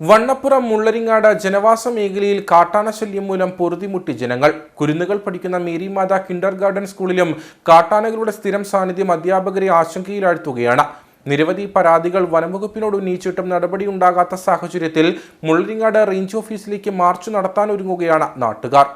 വണ്ണപ്പുറം മുള്ളരിങ്ങാട് ജനവാസ മേഖലയിൽ കാട്ടാന ശല്യം മൂലം പൊറുതിമുട്ടി ജനങ്ങൾ. കുരുന്നുകൾ പഠിക്കുന്ന മേരിമാത കിൻഡർ ഗാർഡൻ സ്കൂളിലും കാട്ടാനകളുടെ സ്ഥിരം സാന്നിധ്യം അധ്യാപകരെ ആശങ്കയിലാഴ്ത്തുകയാണ്. നിരവധി പരാതികൾ വനംവകുപ്പിനോട് ഉന്നയിച്ചിട്ടും നടപടിയുണ്ടാകാത്ത സാഹചര്യത്തിൽ മുള്ളരിങ്ങാട് റേഞ്ച് ഓഫീസിലേക്ക് മാർച്ച് നടത്താനൊരുങ്ങുകയാണ് നാട്ടുകാർ.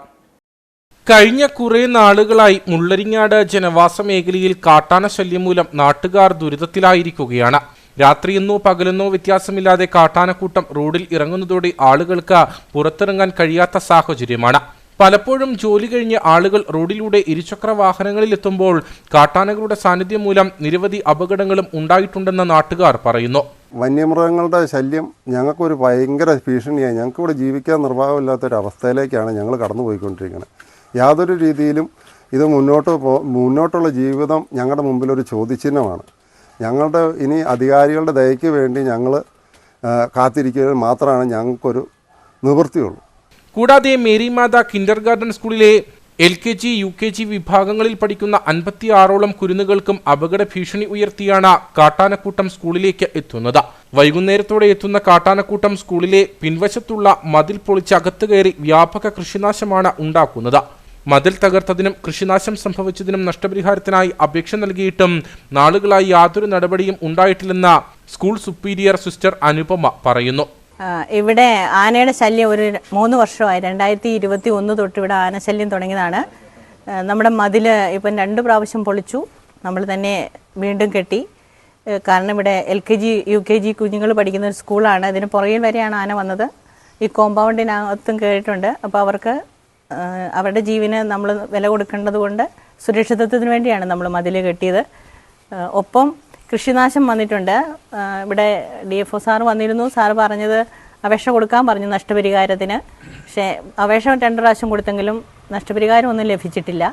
കഴിഞ്ഞ കുറേ നാളുകളായി മുള്ളരിങ്ങാട് ജനവാസ മേഖലയിൽ കാട്ടാന ശല്യം മൂലം നാട്ടുകാർ ദുരിതത്തിലായിരിക്കുകയാണ്. രാത്രിയെന്നോ പകലെന്നോ വ്യത്യാസമില്ലാതെ കാട്ടാനക്കൂട്ടം റോഡിൽ ഇറങ്ങുന്നതോടെ ആളുകൾക്ക് പുറത്തിറങ്ങാൻ കഴിയാത്ത സാഹചര്യമാണ്. പലപ്പോഴും ജോലി കഴിഞ്ഞ് ആളുകൾ റോഡിലൂടെ ഇരുചക്ര വാഹനങ്ങളിൽ എത്തുമ്പോൾ കാട്ടാനകളുടെ സാന്നിധ്യം മൂലം നിരവധി അപകടങ്ങളും ഉണ്ടായിട്ടുണ്ടെന്ന് നാട്ടുകാർ പറയുന്നു. വന്യമൃഗങ്ങളുടെ ശല്യം ഞങ്ങൾക്കൊരു ഭയങ്കര ഭീഷണിയായി ഞങ്ങൾക്കിവിടെ ജീവിക്കാൻ നിർവാഹമില്ലാത്തൊരവസ്ഥയിലേക്കാണ് ഞങ്ങൾ കടന്നു പോയിക്കൊണ്ടിരിക്കുന്നത് യാതൊരു രീതിയിലും ഇത് മുന്നോട്ട് പോ മുന്നോട്ടുള്ള ജീവിതം ഞങ്ങളുടെ മുമ്പിൽ ഒരു ചോദ്യചിഹ്നമാണ്. ഞങ്ങളുടെ ഇനി അധികാരികളുടെ ദയയ്ക്ക് വേണ്ടി ഞങ്ങൾ കാത്തിരിക്കുക മാത്രമാണ് ഞങ്ങൾക്കൊരു നിവൃത്തിയുള്ളൂ. കൂടാതെ മേരിമാത കിൻഡർ ഗാർഡൻ സ്കൂളിലെ L K G U K G വിഭാഗങ്ങളിൽ പഠിക്കുന്ന അൻപത്തിയാറോളം കുരുന്നുകൾക്കും അപകട ഭീഷണി ഉയർത്തിയാണ് കാട്ടാനക്കൂട്ടം സ്കൂളിലേക്ക് എത്തുന്നത്. വൈകുന്നേരത്തോടെ എത്തുന്ന കാട്ടാനക്കൂട്ടം സ്കൂളിലെ പിൻവശത്തുള്ള മതിൽ പൊളിച്ച് കയറി വ്യാപക കൃഷിനാശമാണ് ഉണ്ടാക്കുന്നത്. മതിൽ തകർത്തതിനും കൃഷിനാശം സംഭവിച്ചതിനും നഷ്ടപരിഹാരത്തിനായി അപേക്ഷ നൽകിയിട്ടും നാളുകളായി യാതൊരു നടപടിയും ഉണ്ടായിട്ടില്ലെന്ന സ്കൂൾ സുപ്പീരിയർ സിസ്റ്റർ അനുപമ പറയുന്നു. ഇവിടെ ആനയുടെ ശല്യം ഒരു മൂന്ന് വർഷമായി. രണ്ടായിരത്തി ഇരുപത്തി ഒന്ന് തൊട്ട് ഇവിടെ ആന ആനശല്യം തുടങ്ങിയതാണ്. നമ്മുടെ മതിൽ ഇപ്പം രണ്ട് പ്രാവശ്യം പൊളിച്ചു. നമ്മൾ തന്നെ വീണ്ടും കെട്ടി. കാരണം ഇവിടെ L K G U K G കുഞ്ഞുങ്ങൾ പഠിക്കുന്ന ഒരു സ്കൂളാണ്. ഇതിന് പുറകിൽ വരെയാണ് ആന വന്നത്. ഈ കോമ്പൗണ്ടിനകത്തും കയറിയിട്ടുണ്ട് അപ്പോൾ അവർക്ക് അവരുടെ ജീവന് നമ്മൾ വില കൊടുക്കേണ്ടത് കൊണ്ട് സുരക്ഷിതത്വത്തിന് വേണ്ടിയാണ് നമ്മൾ മതിൽ കെട്ടിയത്. ഒപ്പം കൃഷിനാശം വന്നിട്ടുണ്ട്. ഇവിടെ ഡി എഫ് ഒ സാർ വന്നിരുന്നു. സാർ പറഞ്ഞത് അപേക്ഷ കൊടുക്കാൻ പറഞ്ഞു നഷ്ടപരിഹാരത്തിന്. പക്ഷേ അപേക്ഷ രണ്ടു പ്രാവശ്യം കൊടുത്തെങ്കിലും നഷ്ടപരിഹാരം ഒന്നും ലഭിച്ചിട്ടില്ല.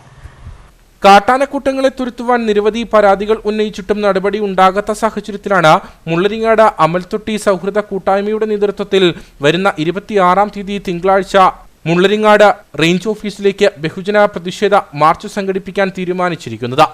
കാട്ടാനക്കൂട്ടങ്ങളെ തുരുത്തുവാൻ നിരവധി പരാതികൾ ഉന്നയിച്ചിട്ടും നടപടി ഉണ്ടാകാത്ത സാഹചര്യത്തിലാണ് മുള്ളരിങ്ങാട് അമൽത്തൊട്ടി സൗഹൃദ കൂട്ടായ്മയുടെ നേതൃത്വത്തിൽ വരുന്ന ഇരുപത്തിയാറാം തീയതി തിങ്കളാഴ്ച മുള്ളരിങ്ങാട് റേഞ്ച് ഓഫീസിലേക്ക് ബഹുജന പ്രതിഷേധ മാർച്ച് സംഘടിപ്പിക്കാൻ തീരുമാനിച്ചിരിക്കുന്നത്.